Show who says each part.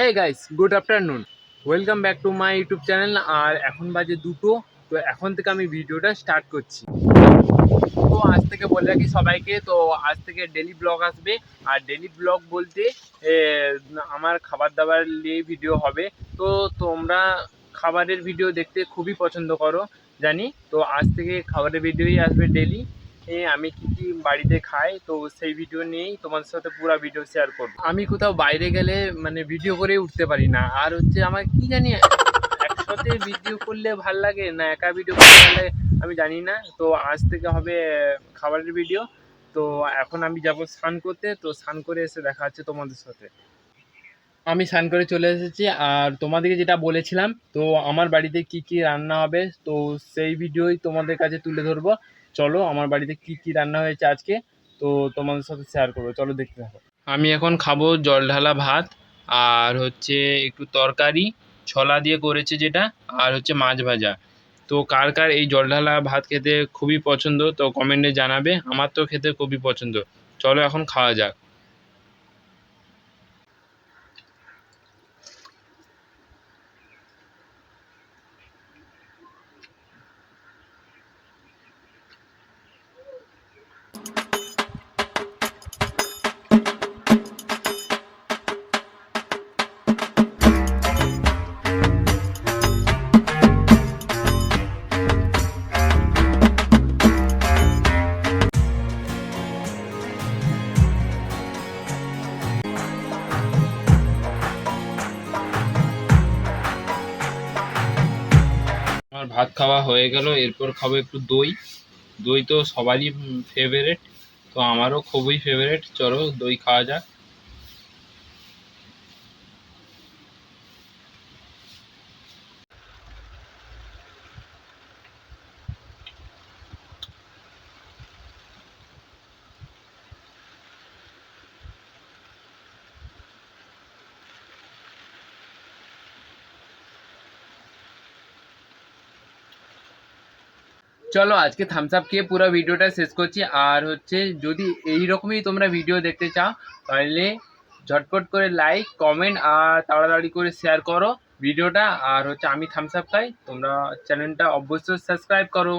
Speaker 1: Hey guys good afternoon welcome back to my YouTube channel আর এখন বাজে দুটো, তো এখন থেকে আমি ভিডিওটা স্টার্ট করছি। তো আজ থেকে বলে রাখি সবাইকে, তো আজ থেকে ডেলি ব্লগ আসবে। আর ডেলি ব্লগ বলতে আমার খাবার দাবার নিয়ে ভিডিও হবে। তো তোমরা খাবারের ভিডিও দেখতে খুবই পছন্দ করো, জানি? তো আজ থেকে খাবারের ভিডিওই আসবে ডেলি আমি কি কি বাড়িতে খাই, তো সেই ভিডিও নিয়েই তোমাদের সাথে পুরো ভিডিও শেয়ার করব। আমি কোথাও বাইরে গেলে মানে ভিডিও করে উঠতে পারি না। আর হচ্ছে আমার কি জানি, একসাথে ভিডিও করলে ভালো লাগে, না একা ভিডিও করলে ভালো আমি জানি না। তো আজ থেকে হবে খাবারের ভিডিও তো এখন আমি যাব স্নান করতে, তো স্নান করে এসে দেখা হচ্ছে তোমাদের সাথে। আমি স্নান করে চলে এসেছি, আর তোমাদেরকে যেটা বলেছিলাম, তো আমার বাড়িতে কি কি রান্না হবে, তো সেই ভিডিওই তোমাদের কাছে তুলে ধরবো। চলো, আমার বাড়িতে কি কি রান্না হয়েছে আজকে, তো তোমাদের সাথে শেয়ার করব। চলো দেখতে থাকো। আমি এখন খাব জল ঢালা ভাত, আর হচ্ছে একটু তরকারি, ছলা দিয়ে করেছে যেটা, আর হচ্ছে মাছ ভাজা। তো কার কার এই জল ঢালা ভাত খেতে খুবই পছন্দ, তো কমেন্টে জানাবে, আমার তো খেতে খুবই পছন্দ। চলো এখন খাওয়া যাক। আমার ভাত খাওয়া হয়ে গেল, এরপর খাব একটু দই। দই তো সবারই ফেভারেট তো আমারও খুবই ফেভারেট চলো দই খাওয়া যাক। চলো আজকে থামস আপ খেয়ে পুরো ভিডিওটা শেষ করছি। আর হচ্ছে, যদি এই রকমই তোমরা ভিডিও দেখতে চাও, তাহলে ঝটপট করে লাইক কমেন্ট আর তাড়াতাড়ি করে শেয়ার করো ভিডিওটা আর হচ্ছে, আমি থামস আপ খাই তোমরা চ্যানেলটা অবশ্যই সাবস্ক্রাইব করো।